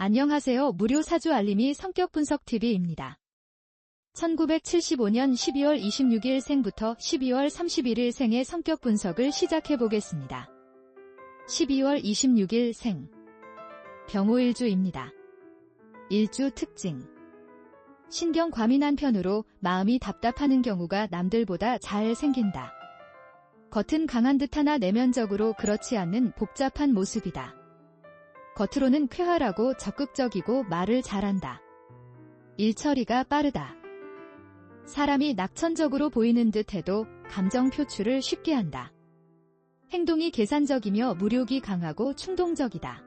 안녕하세요. 무료 사주 알림이 성격 분석 TV입니다. 1975년 12월 26일 생부터 12월 31일 생의 성격 분석을 시작해 보겠습니다. 12월 26일 생 병호일주입니다. 일주 특징 신경 과민한 편으로 마음이 답답하는 경우가 남들보다 잘 생긴다. 겉은 강한 듯 하나 내면적으로 그렇지 않는 복잡한 모습이다. 겉으로는 쾌활하고 적극적이고 말을 잘한다. 일처리가 빠르다. 사람이 낙천적으로 보이는 듯 해도 감정 표출을 쉽게 한다. 행동이 계산적이며 무력이 강하고 충동적이다.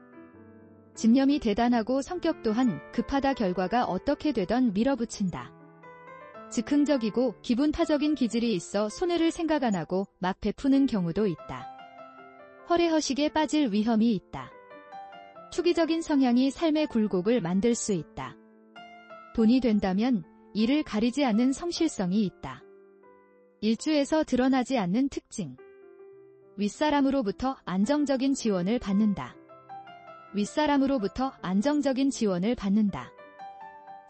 집념이 대단하고 성격 또한 급하다 결과가 어떻게 되던 밀어붙인다. 즉흥적이고 기분 타적인 기질이 있어 손해를 생각 안 하고 막 베푸는 경우도 있다. 허례허식에 빠질 위험이 있다. 투기적인 성향이 삶의 굴곡을 만들 수 있다. 돈이 된다면 이를 가리지 않는 성실성이 있다. 일주에서 드러나지 않는 특징. 윗사람으로부터 안정적인 지원을 받는다. 윗사람으로부터 안정적인 지원을 받는다.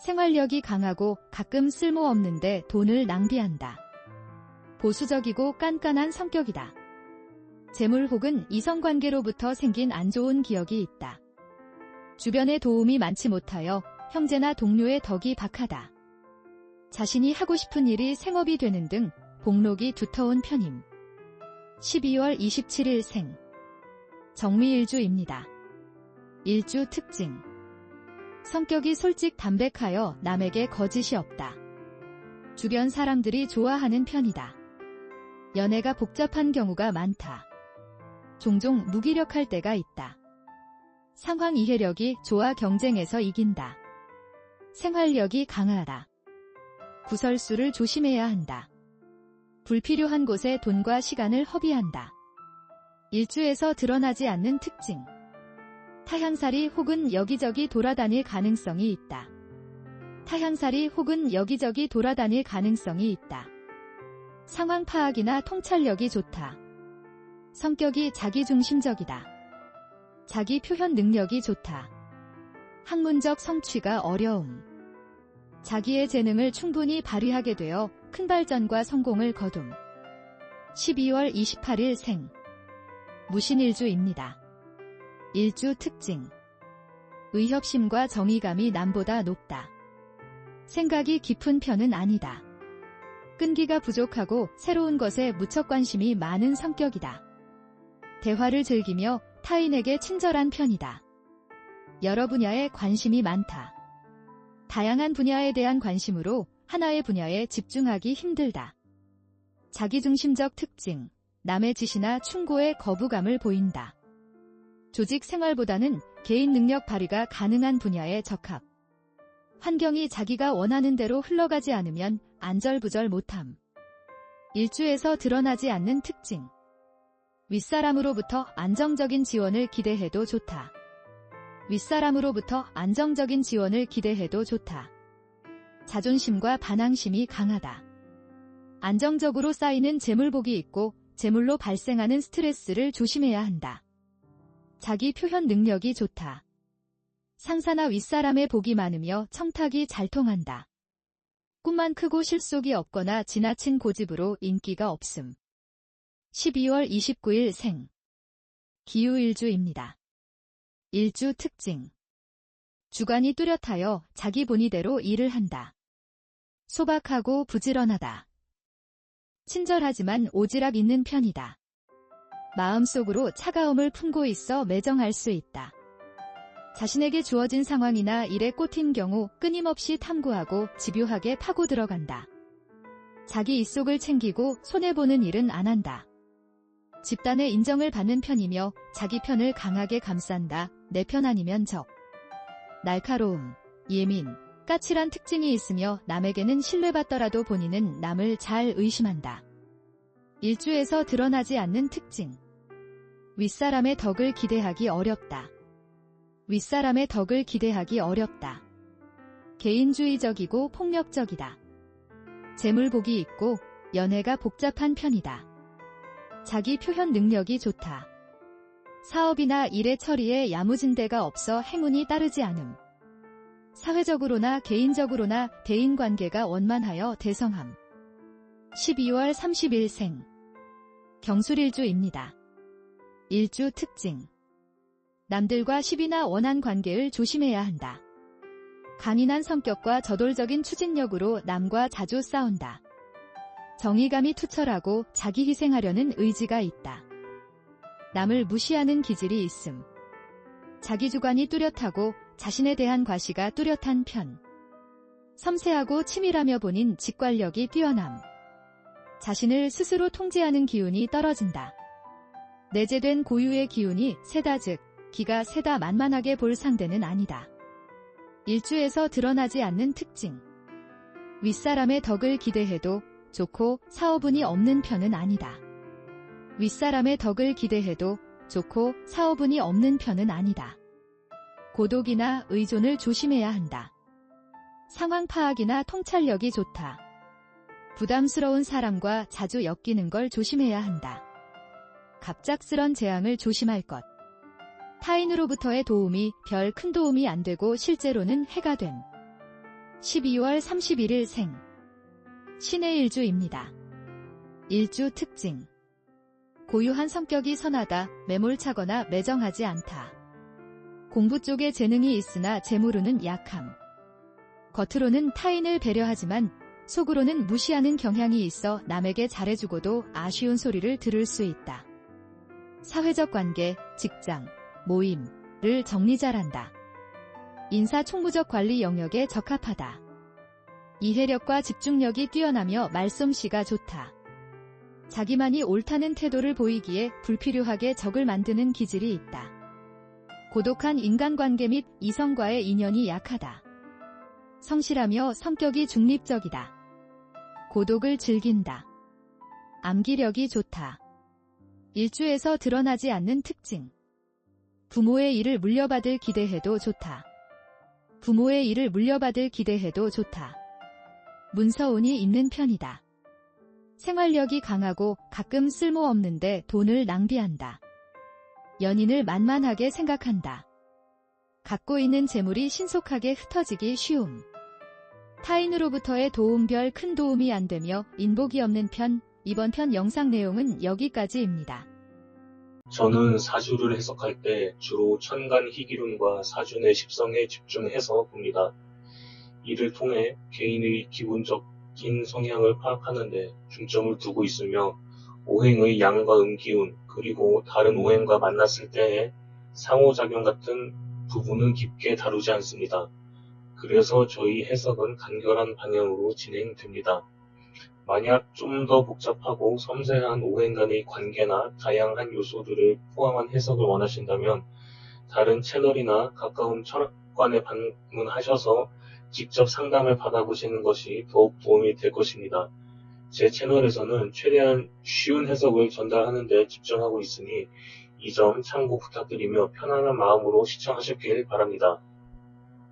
생활력이 강하고 가끔 쓸모없는데 돈을 낭비한다. 보수적이고 깐깐한 성격이다. 재물 혹은 이성관계로부터 생긴 안 좋은 기억이 있다. 주변에 도움이 많지 못하여 형제나 동료의 덕이 박하다. 자신이 하고 싶은 일이 생업이 되는 등 복록이 두터운 편임. 12월 27일 생 정미일주입니다. 일주 특징 성격이 솔직 담백하여 남에게 거짓이 없다. 주변 사람들이 좋아하는 편이다. 연애가 복잡한 경우가 많다. 종종 무기력할 때가 있다. 상황 이해력이 좋아 경쟁에서 이긴다. 생활력이 강하다. 구설수를 조심해야 한다. 불필요한 곳에 돈과 시간을 허비한다. 일주에서 드러나지 않는 특징. 타향살이 혹은 여기저기 돌아다닐 가능성이 있다. 타향살이 혹은 여기저기 돌아다닐 가능성이 있다. 상황 파악이나 통찰력이 좋다. 성격이 자기중심적이다. 자기 표현 능력이 좋다. 학문적 성취가 어려움. 자기의 재능을 충분히 발휘하게 되어 큰 발전과 성공을 거둠. 12월 28일 생. 무신일주입니다. 일주 특징. 의협심과 정의감이 남보다 높다. 생각이 깊은 편은 아니다. 끈기가 부족하고 새로운 것에 무척 관심이 많은 성격이다. 대화를 즐기며 타인에게 친절한 편이다. 여러 분야에 관심이 많다. 다양한 분야에 대한 관심으로 하나의 분야에 집중하기 힘들다. 자기중심적 특징, 남의 지시나 충고에 거부감을 보인다. 조직 생활보다는 개인 능력 발휘가 가능한 분야에 적합. 환경이 자기가 원하는 대로 흘러가지 않으면 안절부절 못함. 일주에서 드러나지 않는 특징. 윗사람으로부터 안정적인 지원을 기대해도 좋다. 윗사람으로부터 안정적인 지원을 기대해도 좋다. 자존심과 반항심이 강하다. 안정적으로 쌓이는 재물복이 있고 재물로 발생하는 스트레스를 조심해야 한다. 자기 표현 능력이 좋다. 상사나 윗사람의 복이 많으며 청탁이 잘 통한다. 꿈만 크고 실속이 없거나 지나친 고집으로 인기가 없음. 12월 29일 생 기후일주입니다. 일주 특징 주관이 뚜렷하여 자기 본의대로 일을 한다. 소박하고 부지런하다. 친절하지만 오지랖 있는 편이다. 마음속으로 차가움을 품고 있어 매정할 수 있다. 자신에게 주어진 상황이나 일에 꽂힌 경우 끊임없이 탐구하고 집요하게 파고 들어간다. 자기 입속을 챙기고 손해보는 일은 안 한다. 집단의 인정을 받는 편이며 자기 편을 강하게 감싼다. 내 편 아니면 적. 날카로움, 예민, 까칠한 특징이 있으며 남에게는 신뢰받더라도 본인은 남을 잘 의심한다. 일주에서 드러나지 않는 특징. 윗사람의 덕을 기대하기 어렵다. 윗사람의 덕을 기대하기 어렵다. 개인주의적이고 폭력적이다. 재물복이 있고 연애가 복잡한 편이다. 자기 표현 능력이 좋다. 사업이나 일의 처리에 야무진데가 없어 행운이 따르지 않음. 사회적으로나 개인적으로나 대인관계가 원만하여 대성함. 12월 30일 생 경술일주입니다. 일주 특징 남들과 시비나 원한 관계를 조심해야 한다. 강인한 성격과 저돌적인 추진력으로 남과 자주 싸운다. 정의감이 투철하고 자기 희생하려는 의지가 있다. 남을 무시하는 기질이 있음. 자기 주관이 뚜렷하고 자신에 대한 과시가 뚜렷한 편. 섬세하고 치밀하며 본인 직관력이 뛰어남. 자신을 스스로 통제하는 기운이 떨어진다. 내재된 고유의 기운이 세다 즉 기가 세다 만만하게 볼 상대는 아니다. 일주에서 드러나지 않는 특징. 윗사람의 덕을 기대해도 좋고 사업운이 없는 편은 아니다. 윗사람의 덕을 기대해도 좋고 사업운이 없는 편은 아니다. 고독이나 의존을 조심해야 한다. 상황 파악이나 통찰력이 좋다. 부담스러운 사람과 자주 엮이는 걸 조심해야 한다. 갑작스런 재앙을 조심할 것. 타인으로부터의 도움이 별 큰 도움이 안 되고 실제로는 해가 됨. 12월 31일 생. 신의 일주입니다. 일주 특징. 고유한 성격이 선하다, 매몰차거나 매정하지 않다. 공부 쪽에 재능이 있으나 재물로는 약함. 겉으로는 타인을 배려하지만 속으로는 무시하는 경향이 있어 남에게 잘해주고도 아쉬운 소리를 들을 수 있다. 사회적 관계, 직장, 모임을 정리 잘한다. 인사 총무적 관리 영역에 적합하다. 이해력과 집중력이 뛰어나며 말솜씨가 좋다. 자기만이 옳다는 태도를 보이기에 불필요하게 적을 만드는 기질이 있다. 고독한 인간관계 및 이성과의 인연이 약하다. 성실하며 성격이 중립적이다. 고독을 즐긴다. 암기력이 좋다. 일주에서 드러나지 않는 특징. 부모의 일을 물려받을 기대해도 좋다. 부모의 일을 물려받을 기대해도 좋다. 문서운이 있는 편이다. 생활력이 강하고 가끔 쓸모없는데 돈을 낭비한다. 연인을 만만하게 생각한다. 갖고 있는 재물이 신속하게 흩어지기 쉬움. 타인으로부터의 도움별 큰 도움이 안 되며 인복이 없는 편, 이번 편 영상 내용은 여기까지입니다. 저는 사주를 해석할 때 주로 천간 희기운과 사준의 십성에 집중해서 봅니다. 이를 통해 개인의 기본적인 성향을 파악하는 데 중점을 두고 있으며 오행의 양과 음기운 그리고 다른 오행과 만났을 때의 상호작용 같은 부분은 깊게 다루지 않습니다. 그래서 저희 해석은 간결한 방향으로 진행됩니다. 만약 좀 더 복잡하고 섬세한 오행 간의 관계나 다양한 요소들을 포함한 해석을 원하신다면 다른 채널이나 가까운 철학관에 방문하셔서 직접 상담을 받아보시는 것이 더욱 도움이 될 것입니다. 제 채널에서는 최대한 쉬운 해석을 전달하는 데 집중하고 있으니 이 점 참고 부탁드리며 편안한 마음으로 시청하셨길 바랍니다.